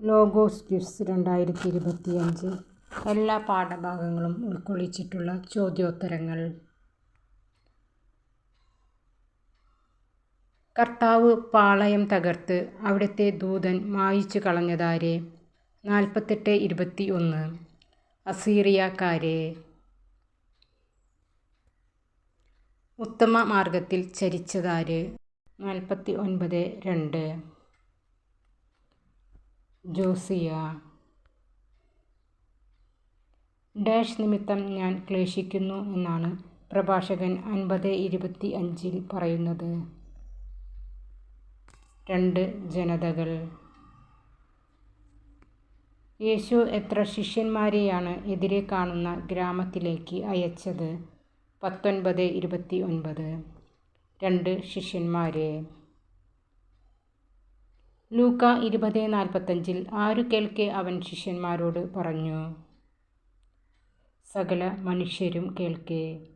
Logos quiz രണ്ടായിരത്തി ഇരുപത്തിയഞ്ച് എല്ലാ പാഠഭാഗങ്ങളും ഉൾക്കൊള്ളിച്ചിട്ടുള്ള ചോദ്യോത്തരങ്ങൾ. കർത്താവ് പാളയം തകർത്ത് അവിടുത്തെ ദൂതൻ മായിച്ചു കളഞ്ഞതാരെ. നാൽപ്പത്തെട്ട് ഇരുപത്തി ഒന്ന് അസീറിയക്കാരെ. ഉത്തമ മാർഗത്തിൽ ചരിച്ചതാര്? നാൽപ്പത്തി ഒൻപത് രണ്ട്. ജോസിയ. ഡാഷ് നിമിത്തം ഞാൻ ക്ലേശിക്കുന്നു എന്നാണ് പ്രഭാഷകൻ അൻപത് ഇരുപത്തി അഞ്ചിൽ പറയുന്നത്. രണ്ട് ജനതകൾ. യേശു എത്ര ശിഷ്യന്മാരെയാണ് എതിരെ കാണുന്ന ഗ്രാമത്തിലേക്ക് അയച്ചത്? പത്തൊൻപത് ഇരുപത്തി ഒൻപത്. രണ്ട് ശിഷ്യന്മാരെ. ലൂക്ക ഇരുപത് നാൽപ്പത്തഞ്ചിൽ ആരു കേൾക്കെ അവൻ ശിഷ്യന്മാരോട് പറഞ്ഞു. സകല മനുഷ്യരും കേൾക്കെ.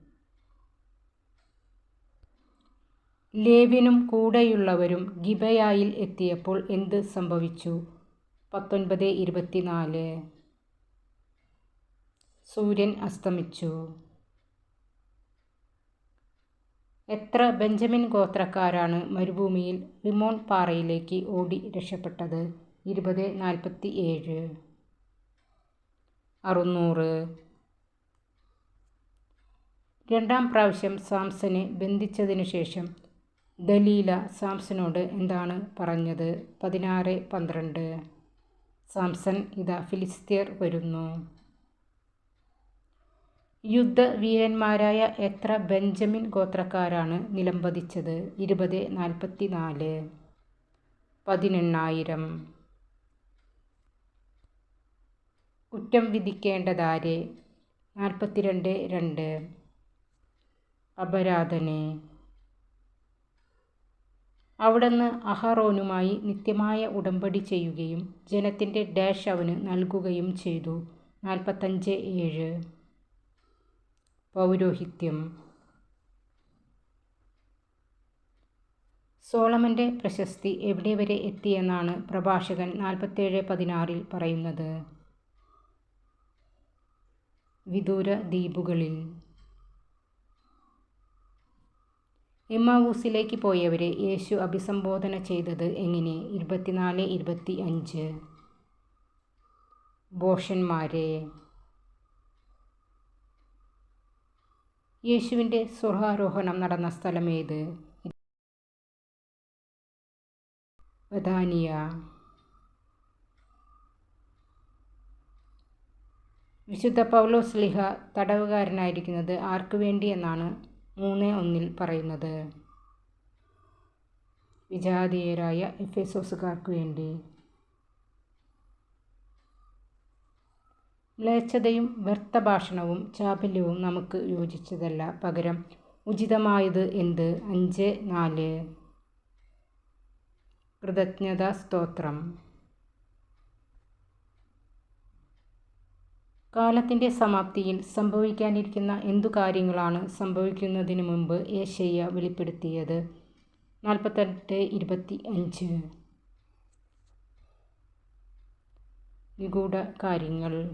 ലേവ്യനും കൂടെയുള്ളവരും ഗിബയായിൽ എത്തിയപ്പോൾ എന്ത് സംഭവിച്ചു? പത്തൊൻപത് ഇരുപത്തിനാല്. സൂര്യൻ അസ്തമിച്ചു. എത്ര ബെഞ്ചമിൻ ഗോത്രക്കാരാണ് മരുഭൂമിയിൽ റിമോൺ പാറയിലേക്ക് ഓടി രക്ഷപ്പെട്ടത്? ഇരുപത് നാൽപ്പത്തി ഏഴ് അറുന്നൂറ്. രണ്ടാം പ്രാവശ്യം സാംസനെ ബന്ധിച്ചതിനു ശേഷം ദലീല സാംസനോട് എന്താണ് പറഞ്ഞത്? പതിനാറ് പന്ത്രണ്ട്. സാംസൺ ഇതാ ഫിലിസ്തീർ വരുന്നു. യുദ്ധവീരന്മാരായ എത്ര ബെഞ്ചമിൻ ഗോത്രക്കാരാണ് നിലംപതിച്ചത്? ഇരുപത് നാൽപ്പത്തി നാല് പതിനെണ്ണായിരം. കുറ്റം വിധിക്കേണ്ടതാരെ? നാൽപ്പത്തിരണ്ട് രണ്ട്. അപരാധനെ. അവിടുന്ന് അഹറോനുമായി നിത്യമായ ഉടമ്പടി ചെയ്യുകയും ജനത്തിന്റെ ഡാഷ് അവന് നൽകുകയും ചെയ്തു. നാൽപ്പത്തഞ്ച് ഏഴ്. പൗരോഹിത്യം. സോളമന്റെ പ്രശസ്തി എവിടെ വരെ എത്തിയെന്നാണ് പ്രഭാഷകൻ നാൽപ്പത്തേഴ് പതിനാറിൽ പറയുന്നത്. വിദൂര ദ്വീപുകളിൽ. എമ്മാവൂസിലേക്ക് പോയവരെ യേശു അഭിസംബോധന ചെയ്തത് എങ്ങനെ? ഇരുപത്തിനാല് ഇരുപത്തി അഞ്ച് ബോഷന്മാരെ. യേശുവിന്റെ സ്വർഗാരോഹണം നടന്ന സ്ഥലം ഏത്? ബദാനിയ. വിശുദ്ധ പൗലോസ് ലിഹ തടവുകാരനായിരിക്കുന്നത് ആർക്കു വേണ്ടി എന്നാണ് മൂന്ന് ഒന്നിൽ പറയുന്നത്. വിജാതീയരായ എഫേസോസുകാർക്ക് വേണ്ടി. മ്ലേച്ഛതയും വ്യർത്ഥഭാഷണവും ചാപല്യവും നമുക്ക് യോജിച്ചതല്ല. പകരം ഉചിതമായത് എന്ത്? അഞ്ച് നാല്. കൃതജ്ഞതാ സ്തോത്രം. കാലത്തിന്റെ സമാപ്തിയിൽ സംഭവിക്കാനിരിക്കുന്ന എന്തു കാര്യങ്ങളാണ് സംഭവിക്കുന്നതിന് മുമ്പ് ഏഷ്യ വെളിപ്പെടുത്തിയത്? നാൽപ്പത്തെട്ട് ഇരുപത്തി അഞ്ച് നിഗൂഢ കാര്യങ്ങൾ.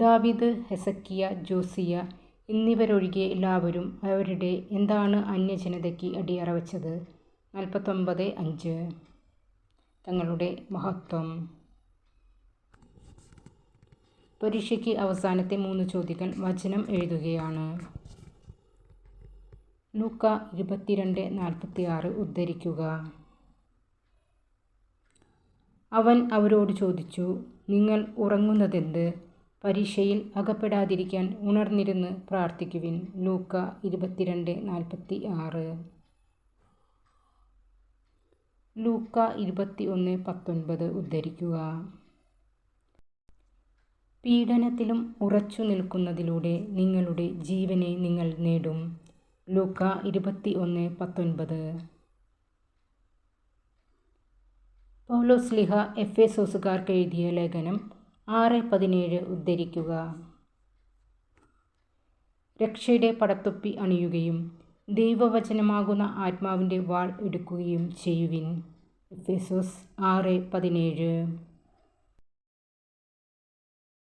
ദാവീദ് ഹെസക്കിയ ജോസിയ എന്നിവരൊഴികെ എല്ലാവരും അവരുടെ എന്താണ് അന്യജനതയ്ക്ക് അടിയറ വച്ചത് നാൽപ്പത്തൊമ്പത് അഞ്ച്. തങ്ങളുടെ മഹത്വം. പരീക്ഷയ്ക്ക് അവസാനത്തെ മൂന്ന് ചോദ്യങ്ങൾ വചനം എഴുതുകയാണ്. ലൂക്ക ഇരുപത്തിരണ്ട് നാൽപ്പത്തി ആറ് ഉദ്ധരിക്കുക. അവൻ അവരോട് ചോദിച്ചു നിങ്ങൾ ഉറങ്ങുന്നതെന്ത്? പരീക്ഷയിൽ അകപ്പെടാതിരിക്കാൻ ഉണർന്നിരുന്ന് പ്രാർത്ഥിക്കുവിൻ. ലൂക്ക ഇരുപത്തിരണ്ട് നാൽപ്പത്തി ആറ്. ലൂക്ക ഇരുപത്തി ഒന്ന് പത്തൊൻപത് ഉദ്ധരിക്കുക. പീഡനത്തിലും ഉറച്ചു നിൽക്കുന്നതിലൂടെ നിങ്ങളുടെ ജീവനെ നിങ്ങൾ നേടും. ലൂക്ക ഇരുപത്തി ഒന്ന് പത്തൊൻപത്. പൗലോസ്ലിഹ എഫ് എ സോസുകാർക്ക് എഴുതിയ ലേഖനം ആറ് പതിനേഴ് ഉദ്ധരിക്കുക. രക്ഷയുടെ പടത്തൊപ്പി അണിയുകയും ദൈവവചനമാകുന്ന ആത്മാവിന്റെ വാൾ എടുക്കുകയും ചെയ്യുവിൻ. എഫേസോസ് ആറ് പതിനേഴ്.